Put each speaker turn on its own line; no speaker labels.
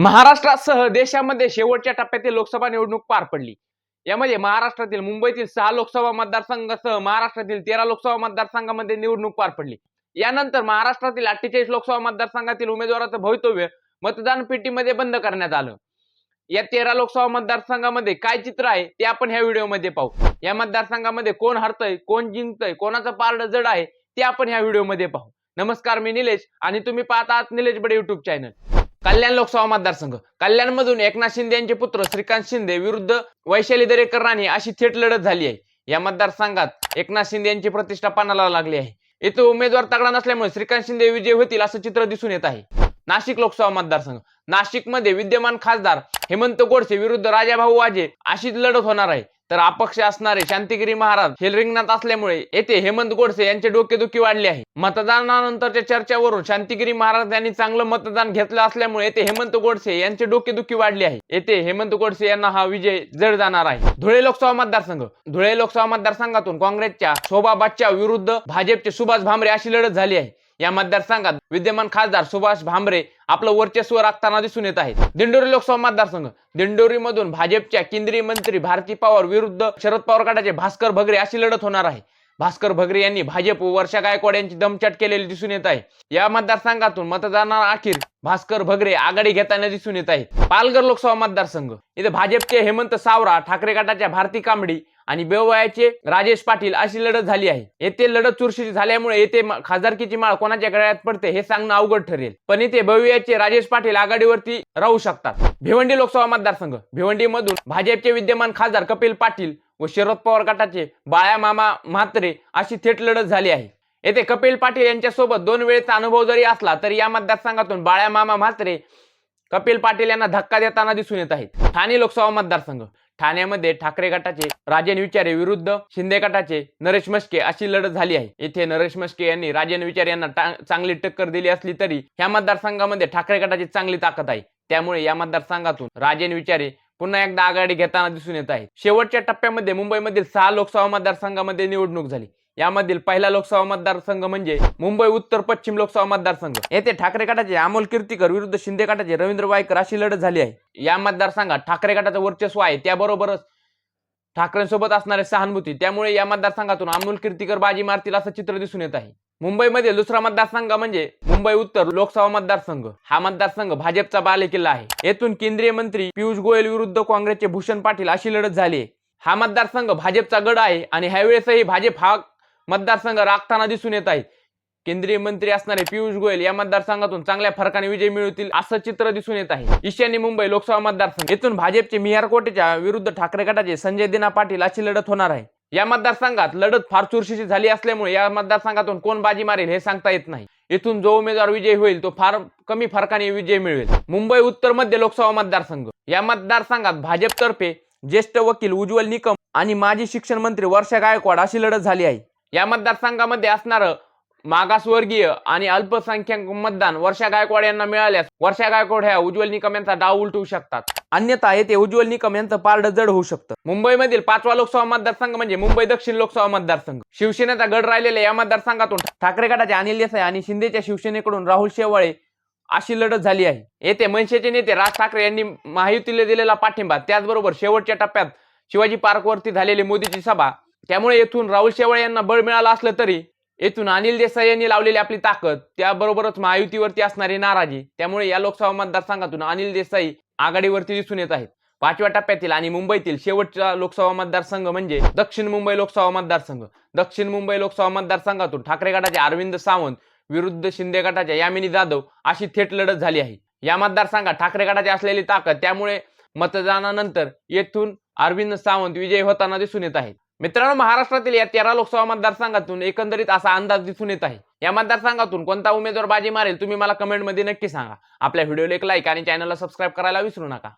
महाराष्ट्रासह देशामध्ये शेवटच्या टप्प्यातील लोकसभा निवडणूक पार पडली. यामध्ये महाराष्ट्रातील मुंबईतील सहा लोकसभा मतदारसंघासह महाराष्ट्रातील तेरा लोकसभा मतदारसंघामध्ये निवडणूक पार पडली. यानंतर महाराष्ट्रातील अठ्ठेचाळीस लोकसभा मतदारसंघातील उमेदवाराचं भवितव्य मतदान पेटीमध्ये बंद करण्यात आलं. या तेरा लोकसभा मतदारसंघामध्ये काय चित्र आहे ते आपण ह्या व्हिडिओमध्ये पाहू. या मतदारसंघामध्ये कोण हरतय कोण जिंकतय कोणाचं पारड जड आहे ते आपण ह्या व्हिडिओमध्ये पाहू. नमस्कार मी निलेश आणि तुम्ही पाहत आहात निलेश बडे युट्यूब चॅनल कल्याण लोकसभा मतदारसंघ. कल्याणमधून एकनाथ शिंदे यांचे पुत्र श्रीकांत शिंदे विरुद्ध वैशाली दरेकर राणे अशी थेट लढत झाली आहे. या मतदारसंघात एकनाथ शिंदे यांची प्रतिष्ठा पानाला लागली आहे. येथे उमेदवार तगडा नसल्यामुळे श्रीकांत शिंदे विजय होतील असं चित्र दिसून येत आहे. नाशिक लोकसभा मतदारसंघ. नाशिकमध्ये विद्यमान खासदार हेमंत गोडसे विरुद्ध राजाभाऊ वाजे अशीच लढत होणार आहे. तर अपक्ष असणारे शांतिगिरी महाराज हे रिंगणात असल्यामुळे येथे हेमंत गोडसे यांचे डोकेदुखी वाढले आहे. मतदानानंतरच्या चर्चेवरून शांतिगिरी महाराज यांनी चांगलं मतदान घेतलं असल्यामुळे येथे हेमंत गोडसे यांचे डोकेदुखी वाढली आहे. येथे हेमंत गोडसे यांना हा विजय जड जाणार आहे. धुळे लोकसभा मतदारसंघ. धुळे लोकसभा मतदारसंघातून काँग्रेसच्या शोभा बच्चा विरुद्ध भाजपचे सुभाष भामरे अशी लढत झाली आहे. या मतदारसंघात विद्यमान खासदार सुभाष भामरे आपलं वर्चस्व राखताना दिसून येत आहेत. दिंडोरी लोकसभा मतदारसंघ दिंडोरी मधून भाजपच्या केंद्रीय मंत्री भारती पवार विरुद्ध शरद पवार गटाचे भास्कर भगरे अशी लढत होणार आहे. भास्कर भगरे यांनी भाजप वर्षा गायकवाड यांची दमचाट केलेली दिसून येत आहे. या मतदारसंघातून मतदानाला अखेर भास्कर भगरे आघाडी घेताना दिसून येत आहे. पालघर लोकसभा मतदारसंघ. इथे भाजपचे हेमंत सावरा ठाकरे गटाच्या भारती कांबडी आणि बेवयाचे राजेश पाटील अशी लढत झाली आहे. येथे लढत चुरशीची झाल्यामुळे येथे खासदारकीची माळ कोणाच्या गळ्यात पडते हे सांगणं अवघड ठरेल. पण इथे बेवयाचे राजेश पाटील आघाडीवरती राहू शकतात. भिवंडी लोकसभा मतदारसंघ. भिवंडी मधून भाजपचे विद्यमान खासदार कपिल पाटील व शरद पवार गटाचे बाळ्या मामा म्हात्रे अशी थेट लढत झाली आहे. येथे कपिल पाटील यांच्यासोबत दोन वेळेचा अनुभव जरी असला तरी या मतदारसंघातून बाळ्या मामा म्हात्रे कपिल पाटील यांना धक्का देताना दिसून येत आहेत. ठाणे लोकसभा मतदारसंघ. ठाण्यामध्ये ठाकरे गटाचे राजन विचारे विरुद्ध शिंदे गटाचे नरेश मस्के अशी लढत झाली आहे. येथे नरेश मस्के यांनी राजन विचारे यांना चांगली टक्कर दिली असली तरी ह्या मतदारसंघामध्ये ठाकरे गटाची चांगली ताकद आहे. त्यामुळे या मतदारसंघातून राजन विचारे पुन्हा एकदा आघाडी घेताना दिसून येत आहे. शेवटच्या टप्प्यामध्ये मुंबईमधील सहा लोकसभा मतदारसंघामध्ये निवडणूक झाली. यामधील पहिला लोकसभा मतदारसंघ म्हणजे मुंबई उत्तर पश्चिम लोकसभा मतदारसंघ. येथे ठाकरे गटाचे अमोल कीर्तीकर विरुद्ध शिंदे गटाचे रवींद्र वायकर अशी लढत झाली आहे. या मतदारसंघात ठाकरे गटाचं वर्चस्व आहे. त्याबरोबरच ठाकरेंसोबत असणारे सहानुभूती. त्यामुळे या मतदारसंघातून अमोल कीर्तीकर बाजी मारतील असं चित्र दिसून येत आहे. मुंबईमध्ये दुसरा मतदारसंघ म्हणजे मुंबई उत्तर लोकसभा मतदारसंघ. हा मतदारसंघ भाजपचा बालेकिल्ला आहे. येथून केंद्रीय मंत्री पियुष गोयल विरुद्ध काँग्रेसचे भूषण पाटील अशी लढत झाली आहे. हा मतदारसंघ भाजपचा गड आहे आणि ह्यावेळेसही भाजप हा मतदारसंघ राखताना दिसून येत आहे. केंद्रीय मंत्री असणारे पियुष गोयल या मतदारसंघातून चांगल्या फरकाने विजय मिळवतील असं चित्र दिसून येत आहे. ईशान्य मुंबई लोकसभा मतदारसंघ. येथून भाजपचे मिहार कोटेच्या विरुद्ध ठाकरे गटाचे संजय दिना पाटील अशी लढत होणार आहे. या मतदारसंघात लढत फार चुरशीची झाली असल्यामुळे या मतदारसंघातून कोण बाजी मारेल हे सांगता येत नाही. येथून जो उमेदवार विजय होईल तो फार कमी फरकाने विजय मिळवेल. मुंबई उत्तर मध्य लोकसभा मतदारसंघ. या मतदारसंघात भाजपतर्फे ज्येष्ठ वकील उज्ज्वल निकम आणि माजी शिक्षण मंत्री वर्षा गायकवाड अशी लढत झाली आहे. या मतदारसंघामध्ये असणारं मागासवर्गीय आणि अल्पसंख्याक मतदान वर्षा गायकवाड यांना मिळाल्यास वर्षा गायकवाड ह्या उज्ज्वल निकम यांचा डाव उलटवू शकतात. अन्यथा येथे उज्ज्वल निकम यांचं पारड जड होऊ शकतं. मुंबईमधील पाचवा लोकसभा मतदारसंघ म्हणजे मुंबई दक्षिण लोकसभा मतदारसंघ. शिवसेनेचा गड राहिलेल्या या मतदारसंघातून ठाकरे गटाचे अनिल देसाई आणि शिंदेच्या शिवसेनेकडून राहुल शेवाळे अशी लढत झाली आहे. येथे मनसेचे नेते राज ठाकरे यांनी महायुतीला दिलेला पाठिंबा त्याचबरोबर शेवटच्या टप्प्यात शिवाजी पार्कवरती झालेली मोदीची सभा त्यामुळे येथून राहुल शेवाळे यांना बळ मिळालं असलं तरी येथून अनिल देसाई यांनी लावलेली आपली ताकद त्याबरोबरच महायुतीवरती असणारी नाराजी त्यामुळे या लोकसभा मतदारसंघातून अनिल देसाई आघाडीवरती दिसून येत आहेत. पाचव्या टप्प्यातील आणि मुंबईतील शेवटचा लोकसभा मतदारसंघ म्हणजे दक्षिण मुंबई लोकसभा मतदारसंघ. दक्षिण मुंबई लोकसभा मतदारसंघातून ठाकरे गटाचे अरविंद सावंत विरुद्ध शिंदे गटाच्या यामिनी जाधव अशी थेट लढत झाली आहे. या मतदारसंघात ठाकरे गटाची असलेली ताकद त्यामुळे मतदानानंतर येथून अरविंद सावंत विजयी होताना दिसून येत आहेत. मित्रांनो महाराष्ट्रातील या तेरा लोकसभा मतदारसंघातून एकंदरीत असा अंदाज दिसून येत आहे. या मतदारसंघातून कोणता उमेदवार बाजी मारेल तुम्ही मला कमेंटमध्ये नक्की सांगा. आपल्या व्हिडिओला एक लाईक आणि चॅनलला सबस्क्राईब करायला विसरू नका.